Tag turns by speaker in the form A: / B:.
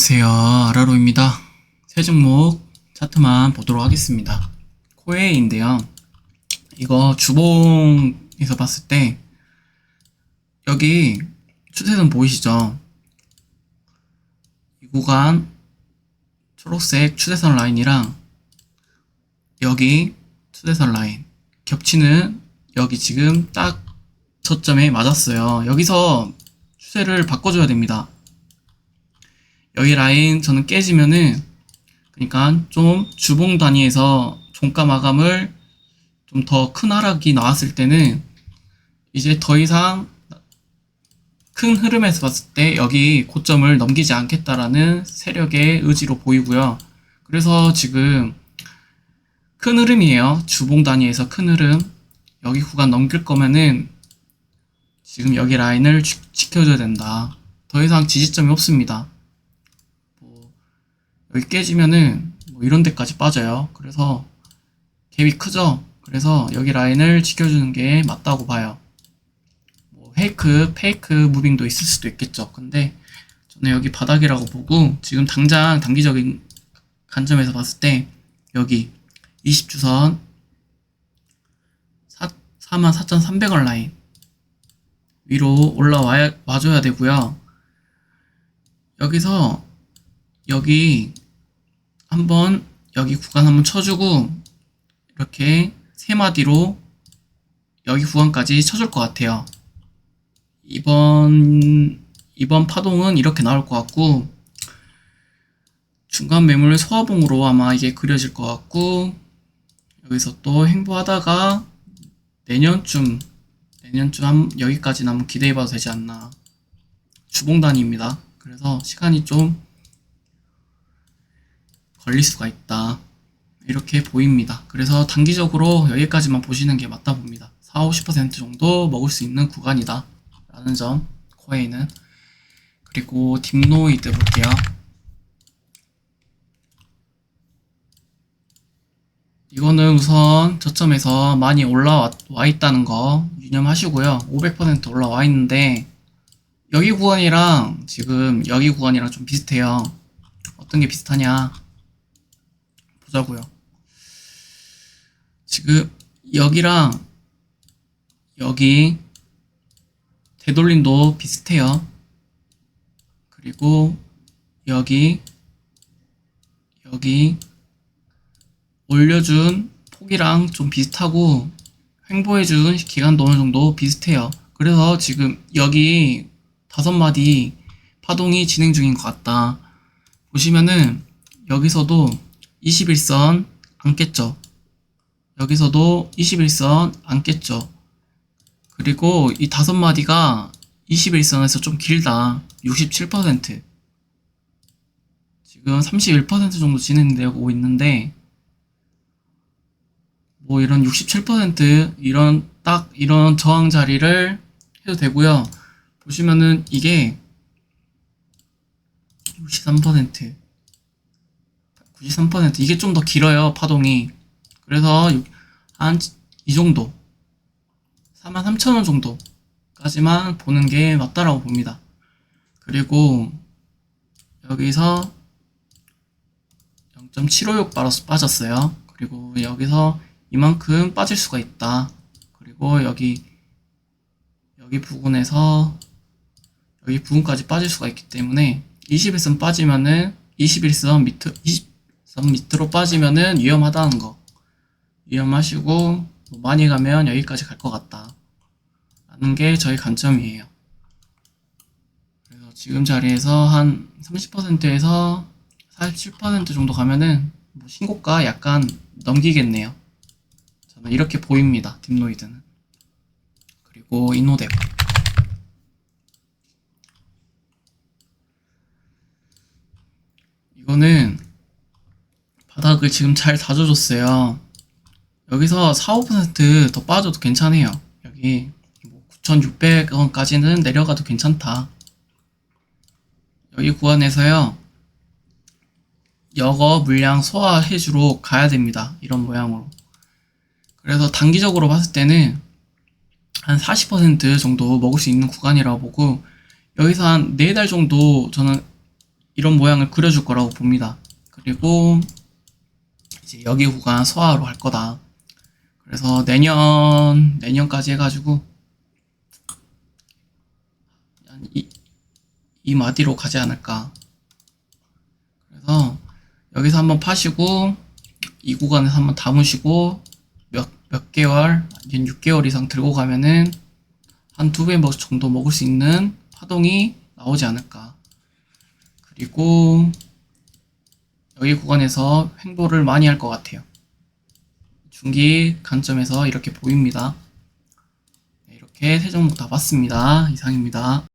A: 안녕하세요. 아라로입니다. 새 종목 차트만 보도록 하겠습니다. 코에인데요. 이거 주봉에서 봤을 때 여기 추세선 보이시죠? 이 구간 초록색 추세선 라인이랑 여기 추세선 라인 겹치는 여기 지금 딱 저점에 맞았어요. 여기서 추세를 바꿔줘야 됩니다. 여기 라인 저는 깨지면은 그러니까 좀 주봉 단위에서 종가 마감을 좀 더 큰 하락이 나왔을 때는 이제 더 이상 큰 흐름에서 봤을 때 여기 고점을 넘기지 않겠다라는 세력의 의지로 보이고요. 그래서 지금 큰 흐름이에요. 주봉 단위에서 큰 흐름. 여기 구간 넘길 거면은 지금 여기 라인을 지- 지켜줘야 된다. 더 이상 지지점이 없습니다. 뭐 여기 깨지면은 뭐 이런 데까지 빠져요. 그래서 갭이 크죠. 그래서 여기 라인을 지켜주는 게 맞다고 봐요. 뭐 페이크, 페이크 무빙도 있을 수도 있겠죠. 근데 저는 여기 바닥이라고 보고 지금 당장 단기적인 관점에서 봤을 때 여기 20주선 44,300원 라인 위로 올라와 와줘야 되고요. 여기서 여기 한번 여기 구간 한번 쳐주고 이렇게 세 마디로 여기 구간까지 쳐줄 것 같아요. 이번 이번 파동은 이렇게 나올 것 같고 중간 매물 소화봉으로 아마 이게 그려질 것 같고 여기서 또 행보하다가 내년쯤 내년쯤 한, 여기까지는 한번 기대해봐도 되지 않나 주봉단위입니다. 그래서 시간이 좀 걸릴 수가 있다. 이렇게 보입니다. 그래서 단기적으로 여기까지만 보시는 게 맞다 봅니다. 4, 50% 정도 먹을 수 있는 구간이다. 라는 점, 코에이는. 그리고 딥노이드 볼게요. 이거는 우선 저점에서 많이 올라와 와 있다는 거 유념하시고요. 500% 올라와 있는데 여기 구간이랑 지금 여기 구간이랑 좀 비슷해요. 어떤 게 비슷하냐 보자고요. 지금 여기랑 여기 되돌림도 비슷해요. 그리고 여기 여기 올려준 폭이랑 좀 비슷하고 횡보해준 기간도 어느 정도 비슷해요. 그래서 지금 여기 다섯 마디 파동이 진행 중인 것 같다. 보시면은 여기서도 21선 안 깼죠. 여기서도 21선 안 깼죠. 그리고 이 다섯 마디가 21선에서 좀 길다. 67%. 지금 31% 정도 진행되고 있는데 뭐 이런 67% 이런 딱 이런 저항 자리를 해도 되고요. 보시면은 이게 63% 93% 이게 좀 더 길어요 파동이. 그래서 한 이 정도. 43,000원 정도까지만 보는 게 맞다라고 봅니다. 그리고 여기서 0.756 빠졌어요. 그리고 여기서 이만큼 빠질 수가 있다. 그리고 여기 여기 부분에서 여기 부분까지 빠질 수가 있기 때문에 21선 빠지면은 21선 밑으로 20 선 밑으로 빠지면은 위험하다는 거. 위험하시고 뭐 많이 가면 여기까지 갈 것 같다 라는 게 저희 관점이에요. 그래서 지금 자리에서 한 30%에서 47% 정도 가면은 뭐 신고가 약간 넘기겠네요. 저는 이렇게 보입니다 딥노이드는. 그리고 이노데바 이거는 바닥을 지금 잘 다져줬어요. 여기서 4, 5%더 빠져도 괜찮아요. 여기 뭐 9,600원까지는 내려가도 괜찮다. 여기 구간에서요. 여거 물량 소화해주러 가야 됩니다. 이런 모양으로. 그래서 단기적으로 봤을 때는 한 40% 정도 먹을 수 있는 구간이라고 보고 여기서 한 4달 정도 저는 이런 모양을 그려줄 거라고 봅니다. 그리고 이제 여기 구간 서화로 할 거다. 그래서 내년 내년까지 해가지고 한 이, 이 마디로 가지 않을까. 그래서 여기서 한번 파시고 이 구간에서 한번 담으시고 몇, 몇 개월, 아니면 6개월 이상 들고 가면은 한 두 배 정도 먹을 수 있는 파동이 나오지 않을까. 그리고 여기 구간에서 횡보를 많이 할 것 같아요. 중기 관점에서 이렇게 보입니다. 네, 이렇게 세 종목 다 봤습니다. 이상입니다.